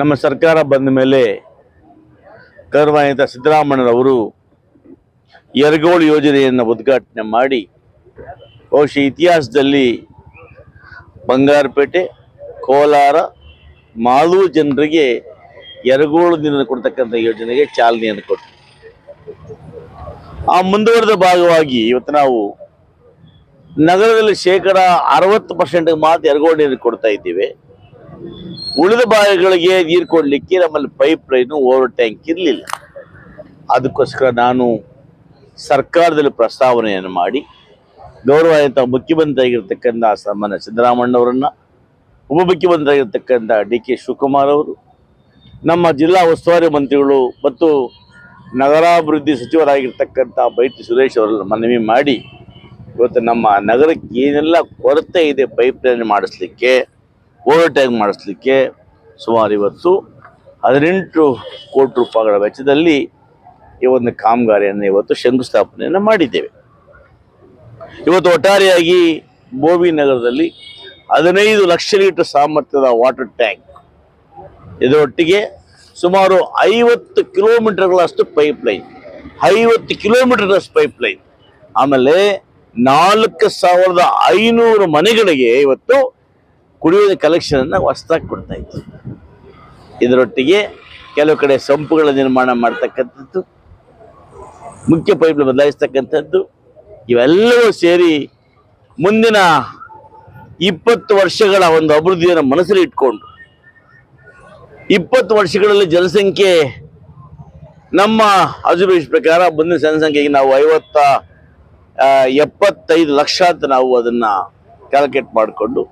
ನಮ್ಮ ಸರ್ಕಾರ ಬಂದ ಮೇಲೆ ಕರ್ವಾಯಿತ ಸಿದ್ದರಾಮಣ್ಣನವರು ಯರಗೋಳು ಯೋಜನೆಯನ್ನು ಉದ್ಘಾಟನೆ ಮಾಡಿ ಬಹುಶಃ ಇತಿಹಾಸದಲ್ಲಿ ಬಂಗಾರಪೇಟೆ, ಕೋಲಾರ, ಮಾಲೂರು ಜನರಿಗೆ ಎರಗೋಳು ನೀರನ್ನು ಕೊಡ್ತಕ್ಕಂಥ ಯೋಜನೆಗೆ ಚಾಲನೆಯನ್ನು ಕೊಟ್ಟರು. ಆ ಮುಂದುವರೆದ ಭಾಗವಾಗಿ ಇವತ್ತು ನಾವು ನಗರದಲ್ಲಿ ಶೇಕಡ ಅರವತ್ತು ಪರ್ಸೆಂಟ್ಗೆ ಮಾತ್ರ ಎರಗೋಳು ನೀರು ಕೊಡ್ತಾ ಇದ್ದೀವಿ. ಉಳಿದ ಭಾಗಗಳಿಗೆ ನೀರು ಕೊಡಲಿಕ್ಕೆ ನಮ್ಮಲ್ಲಿ ಪೈಪ್ ಲೈನು ಓವರ್ ಟ್ಯಾಂಕ್ ಇರಲಿಲ್ಲ. ಅದಕ್ಕೋಸ್ಕರ ನಾನು ಸರ್ಕಾರದಲ್ಲಿ ಪ್ರಸ್ತಾವನೆಯನ್ನು ಮಾಡಿ, ಗೌರವಾನ್ವಿತ ಮುಖ್ಯಮಂತ್ರಿ ಆಗಿರ್ತಕ್ಕಂಥ ಸನ್ಮಾನ್ಯ ಸಿದ್ದರಾಮಣ್ಣವರನ್ನ ಉಪಮುಖ್ಯಮಂತ್ರಿಯಾಗಿರ್ತಕ್ಕಂಥ ಡಿ ಕೆ ಶಿವಕುಮಾರ್ ಅವರು, ನಮ್ಮ ಜಿಲ್ಲಾ ಉಸ್ತುವಾರಿ ಮಂತ್ರಿಗಳು ಮತ್ತು ನಗರಾಭಿವೃದ್ಧಿ ಸಚಿವರಾಗಿರ್ತಕ್ಕಂಥ ಬೈತಿ ಸುರೇಶ್ ಅವರನ್ನು ಮನವಿ ಮಾಡಿ, ಇವತ್ತು ನಮ್ಮ ನಗರಕ್ಕೆ ಏನೆಲ್ಲ ಕೊರತೆ ಇದೆ ಪೈಪ್ ಲೈನ್ ಮಾಡಿಸ್ಲಿಕ್ಕೆ ಓವರ್ ಟ್ಯಾಂಕ್ ಮಾಡಿಸ್ಲಿಕ್ಕೆ ಸುಮಾರು ಇವತ್ತು ಹದಿನೆಂಟು ಕೋಟಿ ರೂಪಾಯಿಗಳ ವೆಚ್ಚದಲ್ಲಿ ಈ ಒಂದು ಕಾಮಗಾರಿಯನ್ನು ಇವತ್ತು ಶಂಕುಸ್ಥಾಪನೆಯನ್ನು ಮಾಡಿದ್ದೇವೆ. ಇವತ್ತು ಒಟ್ಟಾರೆಯಾಗಿ ಬೋವಿ ನಗರದಲ್ಲಿ ಹದಿನೈದು ಲಕ್ಷ ಲೀಟರ್ ಸಾಮರ್ಥ್ಯದ ವಾಟರ್ ಟ್ಯಾಂಕ್ ಇದರೊಟ್ಟಿಗೆ ಸುಮಾರು ಐವತ್ತು ಕಿಲೋಮೀಟರ್ಗಳಷ್ಟು ಪೈಪ್ ಲೈನ್ ಐವತ್ತು ಕಿಲೋಮೀಟರ್ಗಳಷ್ಟು ಪೈಪ್ ಲೈನ್ ಆಮೇಲೆ ನಾಲ್ಕು ಸಾವಿರದ ಐನೂರು ಮನೆಗಳಿಗೆ ಇವತ್ತು ಕುಡಿಯುವ ಕಲೆಕ್ಷನನ್ನು ಹೊಸದಾಗಿ ಕೊಡ್ತಾ ಇತ್ತು ಇದರೊಟ್ಟಿಗೆ ಕೆಲವು ಕಡೆ ಸಂಪುಗಳ ನಿರ್ಮಾಣ ಮಾಡ್ತಕ್ಕಂಥದ್ದು, ಮುಖ್ಯ ಪೈಪ್ ಬದಲಾಯಿಸ್ತಕ್ಕಂಥದ್ದು, ಇವೆಲ್ಲವೂ ಸೇರಿ ಮುಂದಿನ ಇಪ್ಪತ್ತು ವರ್ಷಗಳ ಒಂದು ಅಭಿವೃದ್ಧಿಯನ್ನು ಮನಸ್ಸಲ್ಲಿ ಇಟ್ಕೊಂಡು, ಇಪ್ಪತ್ತು ವರ್ಷಗಳಲ್ಲಿ ಜನಸಂಖ್ಯೆ ನಮ್ಮ ಅಜುಬೇಷ್ ಪ್ರಕಾರ ಮುಂದಿನ ಜನಸಂಖ್ಯೆಗೆ ನಾವು ಐವತ್ತ ಎಪ್ಪತ್ತೈದು ಲಕ್ಷ ಅಂತ ನಾವು ಅದನ್ನ ಕ್ಯಾಲ್ಕುಲೇಟ್ ಮಾಡಿಕೊಂಡು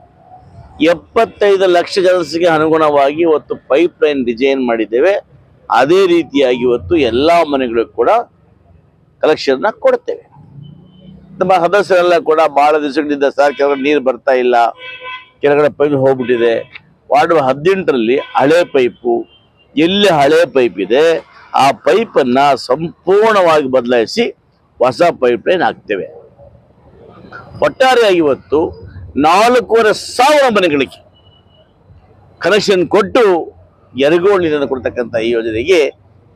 ಎಪ್ಪತ್ತೈದು ಲಕ್ಷ ಜನಸಿಗೆ ಅನುಗುಣವಾಗಿ ಇವತ್ತು ಪೈಪ್ ಲೈನ್ ಡಿಸೈನ್ ಮಾಡಿದ್ದೇವೆ. ಅದೇ ರೀತಿಯಾಗಿ ಇವತ್ತು ಎಲ್ಲ ಮನೆಗಳಿಗೂ ಕೂಡ ಕಲೆಕ್ಷನ್ನ ಕೊಡ್ತೇವೆ. ನಮ್ಮ ಸದಸ್ಯರೆಲ್ಲ ಕೂಡ ಭಾಳ ದಿವಸಗಳಿಂದ ಸರ್ ಕೆಲವು ನೀರು ಬರ್ತಾ ಇಲ್ಲ. ಕೆಳಗಡೆ ಪೈಪ್ ಹೋಗ್ಬಿಟ್ಟಿದೆ. ವಾರ್ಡ್ ಹದಿನೆಂಟರಲ್ಲಿ ಹಳೆ ಪೈಪು, ಎಲ್ಲಿ ಹಳೆ ಪೈಪ್ ಇದೆ, ಆ ಪೈಪನ್ನು ಸಂಪೂರ್ಣವಾಗಿ ಬದಲಾಯಿಸಿ ಹೊಸ ಪೈಪ್ ಲೈನ್ ಹಾಕ್ತೇವೆ. ಒಟ್ಟಾರೆಯಾಗಿ ಇವತ್ತು ನಾಲ್ಕೂವರೆ ಸಾವಿರ ಮನೆಗಳಿಗೆ ಕನೆಕ್ಷನ್ ಕೊಟ್ಟು ಎರಗೋಳು ನೀರನ್ನು ಕೊಡ್ತಕ್ಕಂಥ ಈ ಯೋಜನೆಗೆ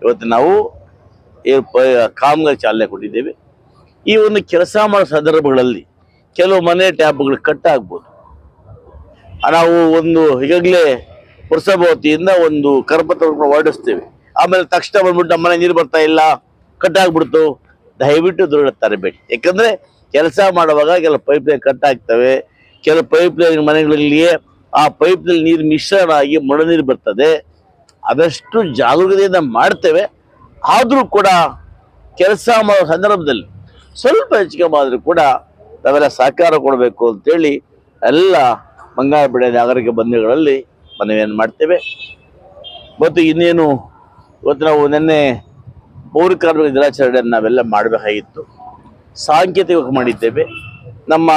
ಇವತ್ತು ನಾವು ಕಾಮಗಾರಿ ಚಾಲನೆ ಕೊಟ್ಟಿದ್ದೇವೆ. ಈ ಒಂದು ಕೆಲಸ ಮಾಡೋ ಸಂದರ್ಭಗಳಲ್ಲಿ ಕೆಲವು ಮನೆ ಟ್ಯಾಪ್ಗಳು ಕಟ್ ಆಗ್ಬೋದು. ನಾವು ಒಂದು ಈಗಾಗಲೇ ಪುರಸಭಾವತಿಯಿಂದ ಒಂದು ಕರಪತ್ರ ಹೊರಡಿಸ್ತೇವೆ. ಆಮೇಲೆ ತಕ್ಷಣ ಬಂದ್ಬಿಟ್ಟು ನಮ್ಮ ಮನೆ ನೀರು ಬರ್ತಾ ಇಲ್ಲ, ಕಟ್ ಆಗ್ಬಿಡ್ತು. ದಯವಿಟ್ಟು ದೃಢ ತರಬೇಡಿ ಯಾಕಂದ್ರೆ ಕೆಲಸ ಮಾಡುವಾಗ ಕೆಲವು ಪೈಪ್ಲೈನ್ ಕಟ್ ಆಗ್ತವೆ. ಕೆಲವು ಪೈಪ್ ಲೈನ್ ಮನೆಗಳಲ್ಲಿಯೇ ಆ ಪೈಪ್ನಲ್ಲಿ ನೀರು ಮಿಶ್ರಣ ಆಗಿ ಮಳೆ ನೀರು ಬರ್ತದೆ. ಅದಷ್ಟು ಜಾಗರೂಕತೆಯಿಂದ ಮಾಡ್ತೇವೆ. ಆದರೂ ಕೂಡ ಕೆಲಸ ಮಾಡೋ ಸಂದರ್ಭದಲ್ಲಿ ಸ್ವಲ್ಪ ಹೆಚ್ಚಿಗೆ ಕೂಡ ನಾವೆಲ್ಲ ಸಹಕಾರ ಕೊಡಬೇಕು ಅಂತೇಳಿ ಎಲ್ಲ ಬಂಗಾರಪೇಟೆ ನಾಗರಿಕ ಬಂಧುಗಳಲ್ಲಿ ಮನವಿಯನ್ನು ಮಾಡ್ತೇವೆ. ಮತ್ತು ಇನ್ನೇನು ಇವತ್ತು ನಾವು ನಿನ್ನೆ ಪೌರ ಕಾರ್ಮಿಕ ದಿನಾಚರಣೆಯನ್ನು ನಾವೆಲ್ಲ ಮಾಡಬೇಕಾಗಿತ್ತು. ಸಾಂಕೇತಿಕವಾಗಿ ಮಾಡಿದ್ದೇವೆ. ನಮ್ಮ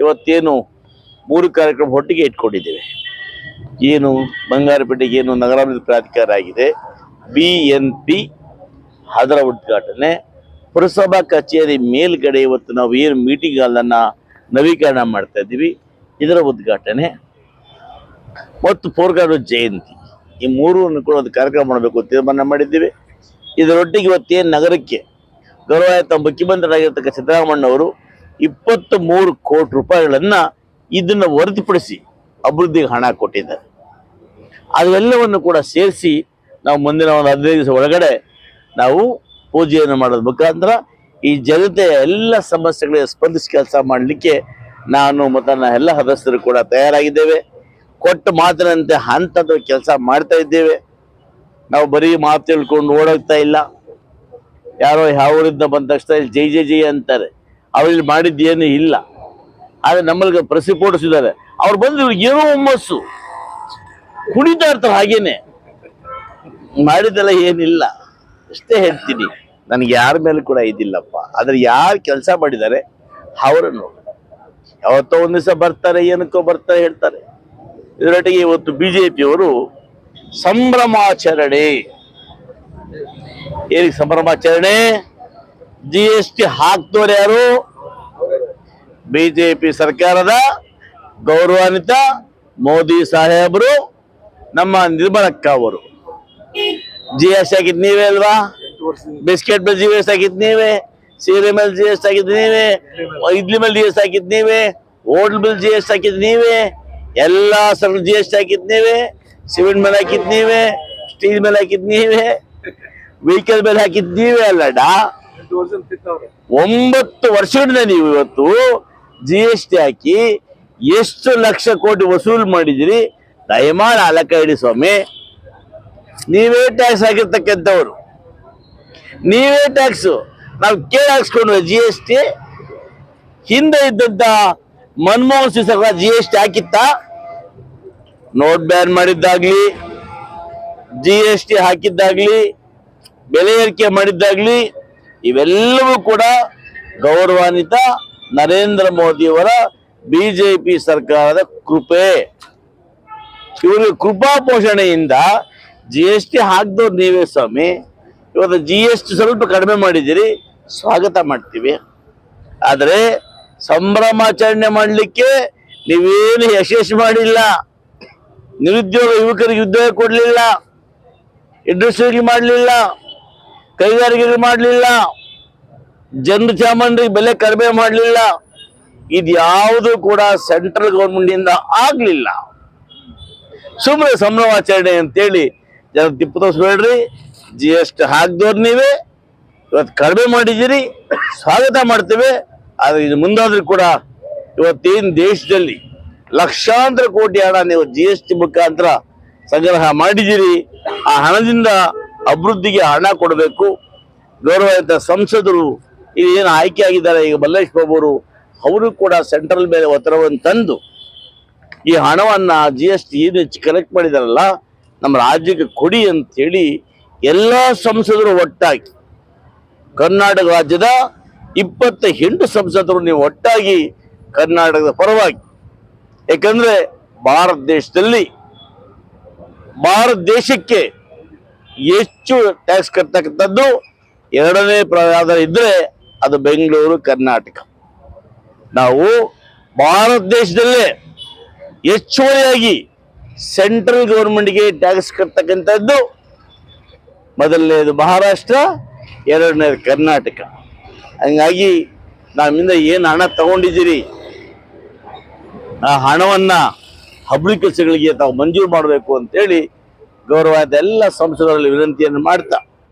ಇವತ್ತೇನು ಮೂರು ಕಾರ್ಯಕ್ರಮ ಒಟ್ಟಿಗೆ ಇಟ್ಕೊಂಡಿದ್ದೇವೆ. ಏನು ಬಂಗಾರಪೇಟೆಗೆ ಏನು ನಗರಾಭಿವೃದ್ಧಿ ಪ್ರಾಧಿಕಾರ ಆಗಿದೆ, ಬಿ ಎನ್ ಪಿ ಅದರ ಉದ್ಘಾಟನೆ, ಪುರಸಭಾ ಕಚೇರಿ ಮೇಲ್ಗಡೆ ಇವತ್ತು ನಾವು ಏನು ಮೀಟಿಂಗ್ ಹಾಲನ್ನು ನವೀಕರಣ ಮಾಡ್ತಾ ಇದ್ದೀವಿ, ಇದರ ಉದ್ಘಾಟನೆ. ಮತ್ತು ಪೋರ್ಗಾಡು ಜಯಂತಿ, ಈ ಮೂರನ್ನು ಕೂಡ ಒಂದು ಕಾರ್ಯಕ್ರಮ ಮಾಡಬೇಕು ತೀರ್ಮಾನ ಮಾಡಿದ್ದೀವಿ. ಇದರೊಟ್ಟಿಗೆ ಇವತ್ತೇನು ನಗರಕ್ಕೆ ಗೌರವಾಯುತ ಮುಖ್ಯಮಂತ್ರಿಯಾಗಿರ್ತಕ್ಕ ಸಿದ್ದರಾಮಣ್ಣವರು ಇಪ್ಪತ್ತು ಮೂರು ಕೋಟಿ ರೂಪಾಯಿಗಳನ್ನು ಇದನ್ನು ಹೊರತುಪಡಿಸಿ ಅಭಿವೃದ್ಧಿಗೆ ಹಣ ಕೊಟ್ಟಿದ್ದಾರೆ. ಅದೆಲ್ಲವನ್ನು ಕೂಡ ಸೇರಿಸಿ ನಾವು ಮುಂದಿನ ಒಂದು ಹದಿನೈದು ದಿವಸ ಒಳಗಡೆ ನಾವು ಪೂಜೆಯನ್ನು ಮಾಡೋದ್ರ ಮುಖಾಂತರ ಈ ಜನತೆಯ ಎಲ್ಲ ಸಮಸ್ಯೆಗಳಿಗೆ ಸ್ಪಂದಿಸಿ ಕೆಲಸ ಮಾಡಲಿಕ್ಕೆ ನಾನು ಮತ್ತು ನನ್ನ ಎಲ್ಲ ಸದಸ್ಯರು ಕೂಡ ತಯಾರಾಗಿದ್ದೇವೆ. ಕೊಟ್ಟ ಮಾತಿನಂತೆ ಹಂತದ ಕೆಲಸ ಮಾಡ್ತಾ ಇದ್ದೇವೆ. ನಾವು ಬರೀ ಮಾತು ತಿಳ್ಕೊಂಡು ಓಡೋಗ್ತಾ ಇಲ್ಲ. ಯಾರೋ ಯಾವ ಊರಿಂದ ಬಂದ ತಕ್ಷಣ ಜೈ ಜೈ ಜೈ ಅಂತಾರೆ. ಅವ್ರಲ್ಲಿ ಮಾಡಿದ್ದೇನು ಇಲ್ಲ. ಆದರೆ ನಮ್ಮಲ್ಲಿ ಪ್ರಸಿಪೋಟಿಸಿದ್ದಾರೆ ಅವ್ರು ಬಂದು ಏನೋ ಹುಮ್ಮಸ್ಸು. ಕುಣಿತಾ ಇರ್ತಾರೆ ಹಾಗೇನೆ. ಮಾಡಿದೆಲ್ಲ ಏನಿಲ್ಲ. ಅಷ್ಟೇ ಹೇಳ್ತೀನಿ. ನನಗೆ ಯಾರ ಮೇಲೆ ಕೂಡ ಇದಿಲ್ಲಪ್ಪ. ಆದ್ರೆ ಯಾರು ಕೆಲಸ ಮಾಡಿದ್ದಾರೆ, ಅವರನ್ನು ಯಾವತ್ತೋ ಒಂದು ದಿವಸ ಬರ್ತಾರೆ, ಏನಕ್ಕೋ ಬರ್ತಾರೆ ಹೇಳ್ತಾರೆ. ಇದರೊಟ್ಟಿಗೆ ಇವತ್ತು ಬಿಜೆಪಿಯವರು ಸಂಭ್ರಮಾಚರಣೆ. ಏನಕ್ಕೆ ಸಂಭ್ರಮಾಚರಣೆ? ಜಿ ಎಸ್ ಟಿ ಹಾಕ್ದವ್ರು ಯಾರು? ಬಿಜೆಪಿ ಸರ್ಕಾರದ ಗೌರವಾನ್ವಿತ ಮೋದಿ ಸಾಹೇಬರು, ನಮ್ಮ ನಿರ್ಮಲಕ್ಕ ಅವರು. ಜಿ ಎಸ್ ಹಾಕಿದ್ ನೀವೇ ಅಲ್ವಾ? ಬಿಸ್ಕೆಟ್ ಮೇಲೆ ಜಿ ಎಸ್ ಹಾಕಿದ್ ನೀವೇ? ಸೀರೆ ಮೇಲೆ ಜಿ ಎಸ್ ಆಗಿದ್ ನೀವೇ? ಇಡ್ಲಿ ಮೇಲೆ ಜಿ ಎಸ್ ಹಾಕಿದ್ ನೀವೇ? ಹೋಟ್ಲ್ ಮೇಲೆ ಜಿ ಎಸ್ ಹಾಕಿದ್ ನೀವೇ? ಎಲ್ಲ ಸರ್ ಜಿ ಎಸ್ ಹಾಕಿದ್ ನೀವೇ? ಸಿಮೆಂಟ್ ಮೇಲೆ ಹಾಕಿದ್ ನೀವೇ? ಸ್ಟೀಲ್ ಮೇಲೆ ಹಾಕಿದ್ ನೀವೇ? ವೆಹಿಕಲ್ ಮೇಲೆ ಹಾಕಿದ್ ನೀವೇ ಅಲ್ಲಡ ಒಂಬತ್ತು ವರ್ಷದಿಂದ ನೀವು ಇವತ್ತು ಜಿ ಎಸ್ ಟಿ ಹಾಕಿ ಎಷ್ಟು ಲಕ್ಷ ಕೋಟಿ ವಸೂಲು ಮಾಡಿದಿರಿ, ದಯಮಾಡಿ ಇಡಿ ಸ್ವಾಮಿ. ನೀವೇ ಟ್ಯಾಕ್ಸ್ ಹಾಕಿರ್ತಕ್ಕಂಥವ್ರು. ನೀವೇ ಟ್ಯಾಕ್ಸ್ ನಾವು ಕೇಳಿ ಹಾಕ್ಸ್ಕೊಂಡು ಜಿ ಎಸ್ ಟಿ ಹಿಂದೆ ಇದ್ದಂತ ಮನಮೋಹನ್ ಸಿಂಗ್ ಸರ್ಕಾರ ಜಿ ಎಸ್ ಟಿ ಹಾಕಿತ್ತ. ನೋಟ್ ಬ್ಯಾನ್ ಮಾಡಿದ್ದಾಗ್ಲಿ ಜಿ ಎಸ್ ಟಿ ಹಾಕಿದ್ದಾಗ್ಲಿ, ಬೆಲೆ ಏರಿಕೆ ಮಾಡಿದ್ದಾಗ್ಲಿ ಇವೆಲ್ಲವೂ ಕೂಡ ಗೌರವಾನ್ವಿತ ನರೇಂದ್ರ ಮೋದಿಯವರ ಬಿಜೆಪಿ ಸರ್ಕಾರದ ಕೃಪೆ. ಇವರಿಗೆ ಕೃಪಾ ಪೋಷಣೆಯಿಂದ ಜಿ ಎಸ್ ಟಿ ಹಾಕ್ದವ್ರು ನೀವೇ ಸ್ವಾಮಿ. ಇವತ್ತು ಜಿ ಎಸ್ ಟಿ ಸ್ವಲ್ಪ ಕಡಿಮೆ ಮಾಡಿದ್ದೀರಿ, ಸ್ವಾಗತ ಮಾಡ್ತೀವಿ. ಆದರೆ ಸಂಭ್ರಮಾಚರಣೆ ಮಾಡಲಿಕ್ಕೆ ನೀವೇನು ಯಶಸ್ಸು ಮಾಡಿಲ್ಲ. ನಿರುದ್ಯೋಗ ಯುವಕರಿಗೆ ಉದ್ಯೋಗ ಕೊಡಲಿಲ್ಲ. ಇಂಡಸ್ಟ್ರಿಗೆ ಮಾಡಲಿಲ್ಲ. ಕೈಗಾರಿಕೆಗೆ ಮಾಡಲಿಲ್ಲ. ಜನರು ಚಾಮಂಡ್ರಿಗೆ ಬೆಲೆ ಕಡಿಮೆ ಮಾಡಲಿಲ್ಲ. ಇದು ಯಾವುದು ಕೂಡ ಸೆಂಟ್ರಲ್ ಗೌರ್ಮೆಂಟಿಂದ ಆಗಲಿಲ್ಲ. ಸುಮ್ಮನೆ ಸಂಭ್ರಮಾಚರಣೆ ಅಂತೇಳಿ ಜನ ತಿಪ್ಪು ತೋರಿಸ್ಬೇಡ್ರಿ ಜಿ ಎಸ್ ಟಿ ಹಾಕ್ದವ್ರು ನೀವೇ, ಇವತ್ತು ಕಡಿಮೆ ಮಾಡಿದ್ದೀರಿ, ಸ್ವಾಗತ ಮಾಡ್ತೇವೆ. ಆದರೆ ಇದು ಮುಂದಾದ್ರೂ ಕೂಡ ಇವತ್ತೇನು ದೇಶದಲ್ಲಿ ಲಕ್ಷಾಂತರ ಕೋಟಿ ಹಣ ನೀವು ಜಿ ಎಸ್ ಟಿ ಮುಖಾಂತರ ಸಂಗ್ರಹ ಮಾಡಿದ್ದೀರಿ. ಆ ಹಣದಿಂದ ಅಭಿವೃದ್ಧಿಗೆ ಹಣ ಕೊಡಬೇಕು. ಗೌರವಯುತ ಸಂಸದರು ಏನು ಆಯ್ಕೆ ಆಗಿದ್ದಾರೆ, ಈಗ ಮಲ್ಲೇಶ್ ಬಾಬು ಅವರು ಅವರು ಕೂಡ ಸೆಂಟ್ರಲ್ ಮೇಲೆ ಒತ್ತಡವನ್ನು ತಂದು ಈ ಹಣವನ್ನು ಜಿ ಎಸ್ ಟಿ ಏನು ಹೆಚ್ಚು ಕಲೆಕ್ಟ್ ಮಾಡಿದಾರಲ್ಲ, ನಮ್ಮ ರಾಜ್ಯಕ್ಕೆ ಕೊಡಿ ಅಂಥೇಳಿ ಎಲ್ಲ ಸಂಸದರು ಒಟ್ಟಾಗಿ, ಕರ್ನಾಟಕ ರಾಜ್ಯದ ಇಪ್ಪತ್ತ ಎಂಟು ಸಂಸದರು ನೀವು ಒಟ್ಟಾಗಿ ಕರ್ನಾಟಕದ ಪರವಾಗಿ. ಯಾಕಂದರೆ ಭಾರತ ದೇಶದಲ್ಲಿ, ಭಾರತ ದೇಶಕ್ಕೆ ಹೆಚ್ಚು ಟ್ಯಾಕ್ಸ್ ಕಟ್ಟತಕ್ಕಂಥದ್ದು ಎರಡನೇ ಪ್ರಯಾದ ಇದ್ರೆ ಅದು ಬೆಂಗಳೂರು, ಕರ್ನಾಟಕ. ನಾವು ಭಾರತ ದೇಶದಲ್ಲೇ ಹೆಚ್ಚುವರಿಯಾಗಿ ಸೆಂಟ್ರಲ್ ಗೌರ್ಮೆಂಟ್ಗೆ ಟ್ಯಾಕ್ಸ್ ಕಟ್ತಕ್ಕಂಥದ್ದು ಮೊದಲನೇದು ಮಹಾರಾಷ್ಟ್ರ, ಎರಡನೇದು ಕರ್ನಾಟಕ. ಹಂಗಾಗಿ ನಮ್ಮಿಂದ ಏನು ಹಣ ತಗೊಂಡಿದ್ದೀರಿ? ಆ ಹಣವನ್ನು ಹಬ್ಳಿ ಕೆಲಸಗಳಿಗೆ ತಾವು ಮಂಜೂರು ಮಾಡಬೇಕು ಅಂತೇಳಿ ಗೌರವಾದ ಎಲ್ಲ ಸಂಸದರಲ್ಲಿ ವಿನಂತಿಯನ್ನು ಮಾಡ್ತಾ